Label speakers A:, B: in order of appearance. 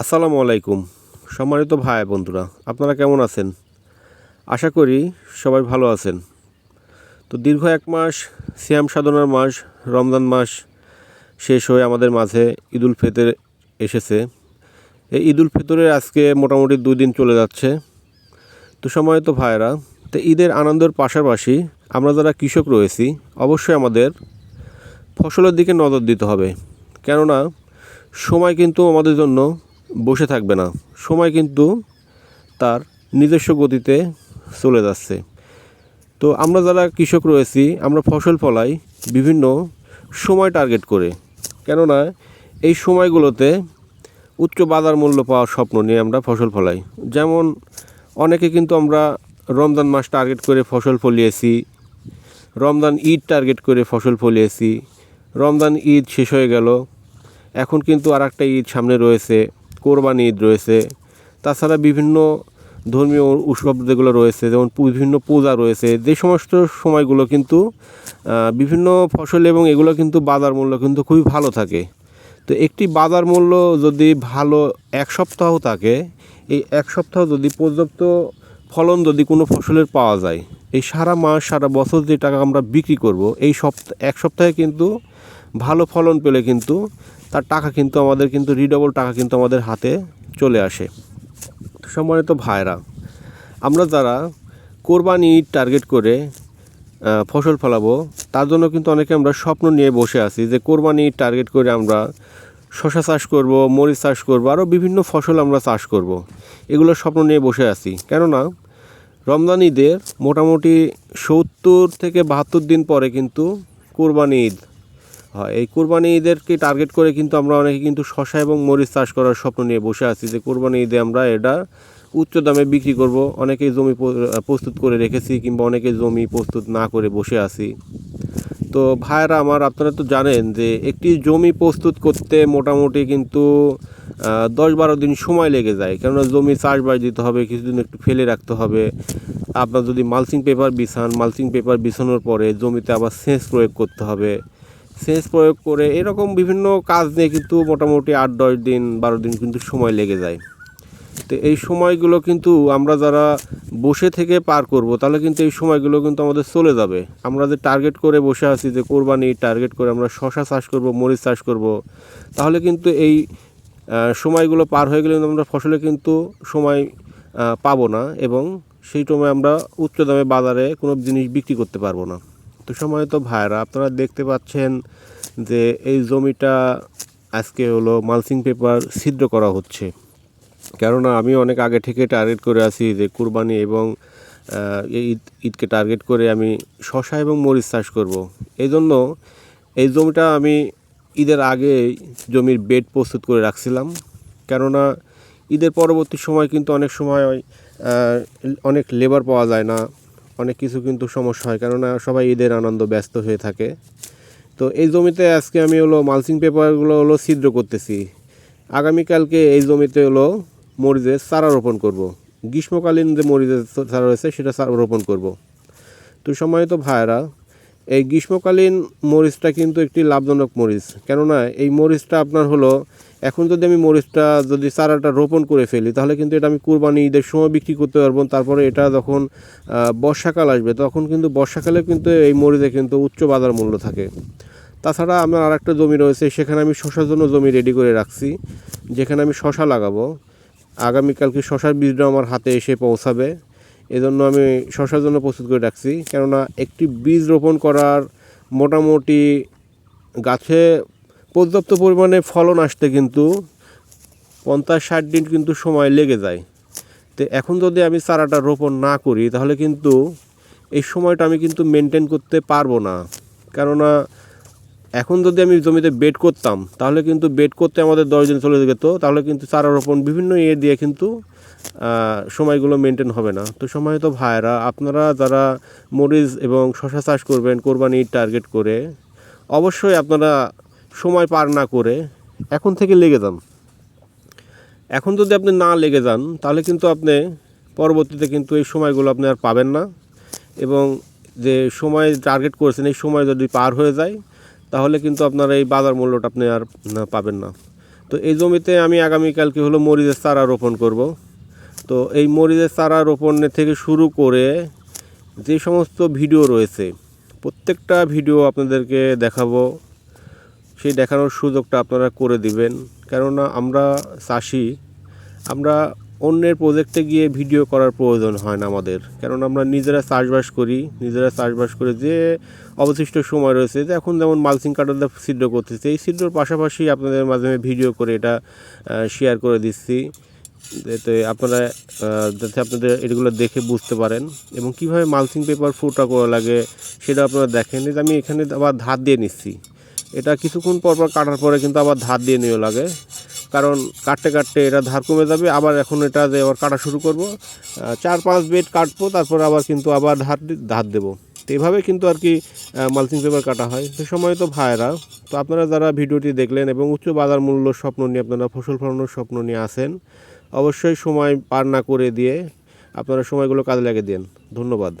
A: আসসালামু আলাইকুম, সম্মানিত ভাই বন্ধুরা, আপনারা কেমন আছেন? আশা করি সবাই ভালো আছেন। তো দীর্ঘ এক মাস, সিয়াম সাধনার মাস, রমজান মাস শেষ হয়ে আমাদের মাঝে ঈদুল ফিতর এসেছে। এই ঈদুল ফিতরের আজকে মোটামুটি দুই দিন চলে যাচ্ছে। তো সম্মানিত ভাইয়েরা, তো ঈদের আনন্দের পাশাপাশি আমরা যারা কৃষক রয়েছি, অবশ্যই আমাদের ফসলের দিকে নজর দিতে হবে। কেননা, সময় কিন্তু আমাদের জন্য বসে থাকবে না। সময় কিন্তু তার নিজস্ব গতিতে চলে যাচ্ছে। তো আমরা যারা কৃষক রয়েছি, আমরা ফসল ফলাই বিভিন্ন সময় টার্গেট করে। কেননা এই সময়গুলোতে উচ্চ বাজার মূল্য পাওয়ার স্বপ্ন নিয়ে আমরা ফসল ফলাই। যেমন অনেকে কিন্তু আমরা রমজান মাস টার্গেট করে ফসল ফলিয়েছি, রমজান ঈদ টার্গেট করে ফসল ফলিয়েছি, রমজান ঈদ শেষ হয়ে গেল, এখন কিন্তু আর একটা ঈদ সামনে রয়েছে। কোরবানি ঈদ রয়েছে। তাছাড়া বিভিন্ন ধর্মীয় উৎসব যেগুলো রয়েছে, যেমন বিভিন্ন পূজা রয়েছে। যে সমস্ত সময়গুলো কিন্তু বিভিন্ন ফসল এবং এগুলো কিন্তু বাজার মূল্য কিন্তু খুবই ভালো থাকে। তো একটি বাজার মূল্য যদি ভালো এক সপ্তাহ থাকে, এই এক সপ্তাহ যদি পর্যাপ্ত ফলন যদি কোনো ফসলের পাওয়া যায়, এই সারা মাস, সারা বছর যে টাকা আমরা বিক্রি করব, এই সপ্তাহ এক সপ্তাহে কিন্তু ভালো ফলন পেলে কিন্তু তার টাকা কিন্তু আমাদের কিন্তু রিডবল টাকা কিন্তু আমাদের হাতে চলে আসে। সম্মানিত ভাইরা আমরা যারা কোরবানি টার্গেট করে ফসল ফলাবো, তার জন্য কিন্তু অনেকে আমরা স্বপ্ন নিয়ে বসে আছি যে কোরবানি টার্গেট করে আমরা শশা চাষ করব, মরিচ চাষ করব, আরও বিভিন্ন ফসল আমরা চাষ করব। এগুলো স্বপ্ন নিয়ে বসে আছি। কেননা, রমজান ঈদের মোটামুটি সত্তর থেকে বাহাত্তর দিন পরে কিন্তু কোরবানি ঈদ হয়। এই কোরবানি ঈদেরকে টার্গেট করে কিন্তু আমরা অনেকে কিন্তু শশা এবং মরিচ চাষ করার স্বপ্ন নিয়ে বসে আছি যে কোরবানি ঈদে আমরা এটা উচ্চ দামে বিক্রি করব। অনেকেই জমি প্রস্তুত করে রেখেছি কিংবা অনেকে জমি প্রস্তুত না করে বসে আছি। তো ভাইয়েরা আমার, আপনারা তো জানেন যে একটি জমি প্রস্তুত করতে মোটামুটি কিন্তু দশ বারো দিন সময় লেগে যায়। কেননা জমি চাষবাস দিতে হবে, কিছুদিন একটু ফেলে রাখতে হবে। আপনার যদি মালচিং পেপার বিছান মালচিং পেপার বিছানোর পরে জমিতে আবার সেচ প্রয়োগ করতে হবে। সেচ প্রয়োগ করে এরকম বিভিন্ন কাজ নিয়ে কিন্তু মোটামুটি আট, দশ দিন, বারো দিন কিন্তু সময় লেগে যায়। তো এই সময়গুলো কিন্তু আমরা যারা বসে থেকে পার করব, তাহলে কিন্তু এই সময়গুলো কিন্তু আমাদের চলে যাবে। আমরা যে টার্গেট করে বসে আছি, যে কোরবানি টার্গেট করে আমরা শশা চাষ করব, মরিচ চাষ করব, তাহলে কিন্তু এই সময়গুলো পার হয়ে গেলে কিন্তু আমরা ফসলে কিন্তু সময় পাবো না এবং সেই সময় আমরা উচ্চ দামে বাজারে কোনো জিনিস বিক্রি করতে পারব না। তো সময় তো ভাইরা, আপনারা দেখতে পাচ্ছেন যে এই জমিটা আজকে হলো মালচিং পেপার ছিদ্র করা হচ্ছে। কেননা আমি অনেক আগে থেকে টার্গেট করে আছি যে কুরবানি এবং ঈদ, ঈদকে টার্গেট করে আমি শশা এবং মরিচ চাষ করব। এই জন্য এই জমিটা আমি ঈদের আগে জমির বেড প্রস্তুত করে রাখছিলাম। কেননা ঈদের পরবর্তী সময় কিন্তু অনেক সময় অনেক লেবার পাওয়া যায় না। অনেক কিছু কিন্তু সমস্যা হয়, কেননা সবাই ঈদের আনন্দ ব্যস্ত হয়ে থাকে তো এই জমিতে আজকে আমি হলো মালচিং পেপারগুলো হলো ছিদ্র করতেছি আগামীকালকে এই জমিতে হলো মরিচের চারা রোপণ করব। গ্রীষ্মকালীন যে মরিচের চারা রয়েছে, সেটা চারা রোপণ করব। তো সম্মানিত ভাইয়েরা, এই গ্রীষ্মকালীন মরিচটা কিন্তু একটি লাভজনক মরিচ কেননা এই মরিচটা আপনার হলো এখন যদি আমি মরিচটা যদি চারাটা রোপণ করে ফেলি, তাহলে কিন্তু এটা আমি কুরবানি ঈদের সময় বিক্রি করতে পারব। তারপরে এটা যখন বর্ষাকাল আসবে, তখন কিন্তু বর্ষাকালে কিন্তু এই মরিচে কিন্তু উচ্চ বাজার মূল্য থাকে। তাছাড়া আমার আর একটা জমি রয়েছে, সেখানে আমি শশার জন্য জমি রেডি করে রাখছি, যেখানে আমি শশা লাগাবো। আগামীকালকে শশার বীজটা আমার হাতে এসে পৌঁছাবে। এজন্য আমি শশার জন্য প্রস্তুত করে রাখছি। কেননা একটি বীজ রোপণ করার মোটামুটি গাছে পর্যাপ্ত পরিমাণে ফলন আসতে কিন্তু পঞ্চাশ ষাট দিন কিন্তু সময় লেগে যায়। তো এখন যদি আমি চারাটা রোপণ না করি, তাহলে কিন্তু এই সময়টা আমি কিন্তু মেনটেন করতে পারব না। কেননা এখন যদি আমি জমিতে বেড করতাম, তাহলে কিন্তু বেড করতে আমাদের দশ দিন চলে যেত। তাহলে কিন্তু চারা রোপণ বিভিন্ন ইয়ে দিয়ে কিন্তু সময়গুলো মেনটেন হবে না। তো সময় তো ভাইরা আপনারা যারা মরিচ এবং শশা চাষ করবেন, কোরবানির টার্গেট করে, অবশ্যই আপনারা সময় পার না করে এখন থেকে লেগে যান। এখন যদি আপনি না লেগে যান, তাহলে কিন্তু আপনি পরবর্তীতে কিন্তু এই সময়গুলো আপনি আর পাবেন না এবং যে সময় টার্গেট করেছেন, এই সময় যদি পার হয়ে যায়, তাহলে কিন্তু আপনার এই বাজার মূল্যটা আপনি আর পাবেন না। তো এই জমিতে আমি আগামীকালকে হলো মরিচের চারা রোপণ করব। তো এই মরিচের চারা রোপণের থেকে শুরু করে যে সমস্ত ভিডিও রয়েছে, প্রত্যেকটা ভিডিও আপনাদেরকে দেখাবো। সেই দেখানোর সুযোগটা আপনারা করে দিবেন। কেননা আমরা চাষি, আমরা অন্যের প্রজেক্টে গিয়ে ভিডিও করার প্রয়োজন হয় না আমাদের। কেননা আমরা নিজেরা চাষবাস করি, নিজেরা চাষবাস করে যে অবশিষ্ট সময় রয়েছে, যে এখন যেমন মালচিং কাটার ছিদ্র করতেছে, এই ছিদ্রর পাশাপাশি আপনাদের মাধ্যমে ভিডিও করে এটা শেয়ার করে দিচ্ছি। যাতে আপনারা যাতে আপনাদের এগুলো দেখে বুঝতে পারেন। এবং কীভাবে মালচিং পেপার ফুটা করা লাগে, সেটা আপনারা দেখেন। যে আমি এখানে আবার ধার দিয়ে নিচ্ছি। এটা কিছুক্ষণ পর পর কাটার পরে কিন্তু আবার ধার দিয়ে নেওয়া লাগে। কারণ কাটতে কাটতে এটা ধার কমে যাবে, আবার এখন এটা যে আবার কাটা শুরু করব চার পাঁচ বেড কাটবো, তারপর আবার কিন্তু আবার ধার ধার দেবো। তো এইভাবে কিন্তু আর কি মালচিং পেপার কাটা হয়। সে সময় তো ভাইরা তো আপনারা যারা ভিডিওটি দেখলেন এবং উচ্চ বাজার মূল্য স্বপ্ন নিয়ে আপনারা ফসল ফলানোর স্বপ্ন নিয়ে আসেন, অবশ্যই সময় পার না করে দিয়ে আপনারা সময়গুলো কাজে লাগিয়ে দিন। ধন্যবাদ।